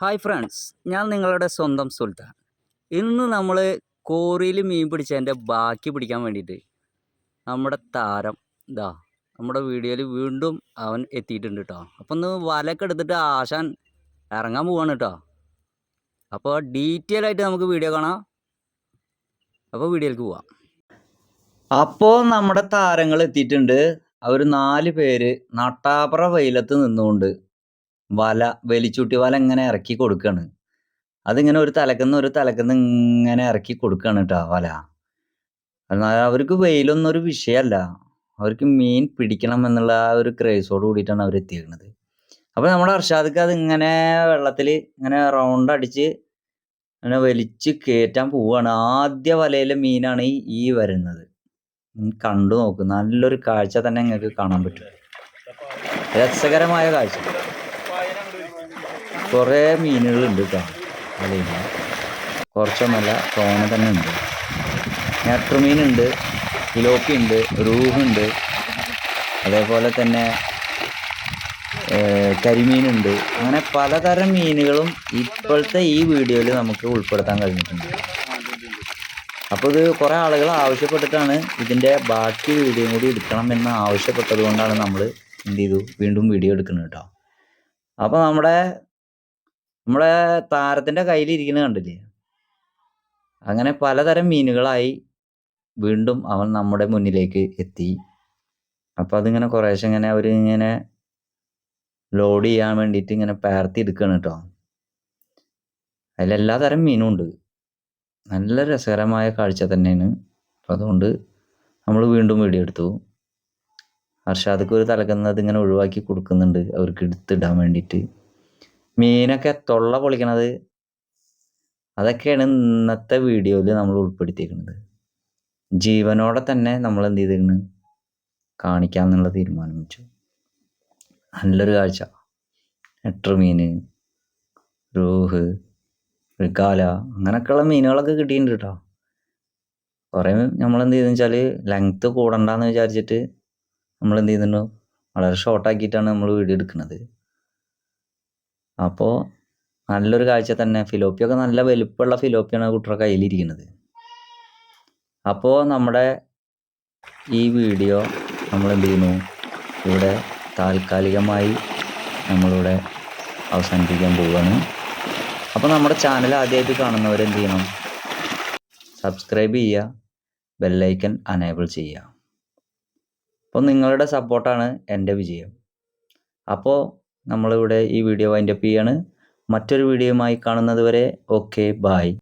Hi friends ഞാൻ നിങ്ങളുടെ സ്വന്തം സുൽത്താൻ. ഇന്ന് നമ്മൾ കോറിയിൽ മീൻ പിടിച്ചതിന്റെ ബാക്കി പിടിക്കാൻ വേണ്ടിയിട്ട് നമ്മുടെ താരം ഇതാ നമ്മുടെ വീഡിയോയിൽ വീണ്ടും അവൻ എത്തിയിട്ടുണ്ട് കേട്ടോ അപ്പം ഒന്ന് വലയൊക്കെ എടുത്തിട്ട് ആശാൻ ഇറങ്ങാൻ പോവാണ് കേട്ടോ അപ്പോൾ ഡീറ്റെയിൽ ആയിട്ട് നമുക്ക് വീഡിയോ കാണാം. അപ്പോൾ വീഡിയോയിലേക്ക് പോവാം. അപ്പോൾ നമ്മുടെ താരങ്ങൾ എത്തിയിട്ടുണ്ട്. അവർ നാല് പേര് നട്ടാപ്ര വെയിലത്ത് നിന്നുകൊണ്ട് വല വലിച്ചൂട്ടി വല ഇങ്ങനെ ഇറക്കി കൊടുക്കാണ്. അതിങ്ങനെ ഒരു തലക്കുന്ന് ഒരു തലക്കുന്ന് ഇങ്ങനെ ഇറക്കി കൊടുക്കാണ് കേട്ടോ വല. എന്നാൽ അവർക്ക് വെയിലൊന്നും ഒരു വിഷയമല്ല അവർക്ക് മീൻ പിടിക്കണം എന്നുള്ള ആ ഒരു ക്രേസോട് കൂടിയിട്ടാണ് അവർ എത്തിയിരിക്കുന്നത് അപ്പോൾ നമ്മുടെ അർഷാദ്ക്ക് അത് ഇങ്ങനെ വെള്ളത്തിൽ ഇങ്ങനെ റൗണ്ട് അടിച്ച് ഇങ്ങനെ വലിച്ച് കയറ്റാൻ പോവുകയാണ് ആദ്യ വലയിലെ മീനാണ് ഈ വരുന്നത്. കണ്ടു നോക്കും. നല്ലൊരു കാഴ്ച തന്നെ നിങ്ങൾക്ക് കാണാൻ പറ്റും. രസകരമായ കാഴ്ച. കുറേ മീനുകളുണ്ട് കേട്ടോ വലയിൽ കുറച്ചൊന്നല്ല തോന തന്നെ ഉണ്ട്. ഞട്ടുമീനുണ്ട് ഫിലോപ്പി ഉണ്ട് റൂഹുണ്ട് അതേപോലെ തന്നെ കരിമീനുണ്ട്. അങ്ങനെ പലതരം മീനുകളും ഇപ്പോഴത്തെ ഈ വീഡിയോയിൽ നമുക്ക് ഉൾപ്പെടുത്താൻ കഴിഞ്ഞിട്ടുണ്ട്. അപ്പോൾ ഇത് കുറേ ആളുകൾ ആവശ്യപ്പെട്ടിട്ടാണ് ഇതിന്റെ ബാക്കി വീഡിയോ കൂടി എടുക്കണം എന്ന് ആവശ്യപ്പെട്ടത് കൊണ്ടാണ് നമ്മൾ എന്ത് ചെയ്തു? വീണ്ടും വീഡിയോ എടുക്കുന്നത് കേട്ടോ അപ്പോൾ നമ്മുടെ നമ്മുടെ താരത്തിന്റെ കയ്യിലിരിക്കുന്നത് കണ്ടില്ലേ? അങ്ങനെ പലതരം മീനുകളായി വീണ്ടും അവൻ നമ്മുടെ മുന്നിലേക്ക് എത്തി. അപ്പോൾ അതിങ്ങനെ കുറേശ്ശെ ഇങ്ങനെ അവർ ഇങ്ങനെ ലോഡ് ചെയ്യാൻ വേണ്ടിയിട്ട് ഇങ്ങനെ പേർത്തി എടുക്കുകയാണ് കേട്ടോ അതിലെല്ലാ തരം മീനും ഉണ്ട്. നല്ല രസകരമായ കാഴ്ച തന്നെയാണ്. അപ്പം അതുകൊണ്ട് നമ്മൾ വീണ്ടും വീഡിയോ എടുത്തു. ഹർഷാദക്ക് ഒരു തലക്കുന്നത് ഇങ്ങനെ ഒഴിവാക്കി കൊടുക്കുന്നുണ്ട്. അവർക്ക് എടുത്തിടാൻ വേണ്ടിയിട്ട്. മീനൊക്കെ തൊള്ള പൊളിക്കണത്. അതൊക്കെയാണ് ഇന്നത്തെ വീഡിയോയിൽ നമ്മൾ ഉൾപ്പെടുത്തിയിരിക്കുന്നത്. ജീവനോടെ തന്നെ നമ്മൾ എന്ത് ചെയ്തിരുന്നു കാണിക്കാമെന്നുള്ള തീരുമാനം വെച്ചു നല്ലൊരു കാഴ്ച. എട്ടർ മീന് റൂഹ് റിക്കാല അങ്ങനെയൊക്കെയുള്ള മീനുകളൊക്കെ കിട്ടിയിട്ടുണ്ട് കേട്ടോ. കുറേ നമ്മൾ എന്ത് ചെയ്തെന്ന് വെച്ചാൽ ലെങ്ത്ത് കൂടണ്ടെന്ന് വിചാരിച്ചിട്ട് നമ്മൾ എന്ത് ചെയ്യുന്നുണ്ടോ വളരെ ഷോർട്ടാക്കിയിട്ടാണ് നമ്മൾ വീഡിയോ എടുക്കുന്നത്. അപ്പോൾ നല്ലൊരു കാഴ്ച തന്നെ. ഫിലോപ്പിയൊക്കെ നല്ല വലുപ്പമുള്ള ഫിലോപ്പിയാണ് കുട്ടിയുടെ കയ്യിലിരിക്കുന്നത്. അപ്പോ നമ്മുടെ ഈ വീഡിയോ നമ്മൾ എന്ത് ചെയ്യുന്നു ഇവിടെ താൽക്കാലികമായി നമ്മളിവിടെ അവസാനിപ്പിക്കാൻ പോവുകയാണ് അപ്പോൾ നമ്മുടെ ചാനൽ ആദ്യമായിട്ട് കാണുന്നവർ എന്ത് ചെയ്യണം സബ്സ്ക്രൈബ് ചെയ്യുക ബെല്ലൈക്കൻ അനേബിൾ ചെയ്യുക. അപ്പോൾ നിങ്ങളുടെ സപ്പോർട്ടാണ് എന്റെ വിജയം. അപ്പോൾ നമ്മളിവിടെ ഈ വീഡിയോ വൈൻഡപ്പ് ചെയ്യാണ്. മറ്റൊരു വീഡിയോയുമായി കാണുന്നത് വരെ ഓക്കെ ബായ്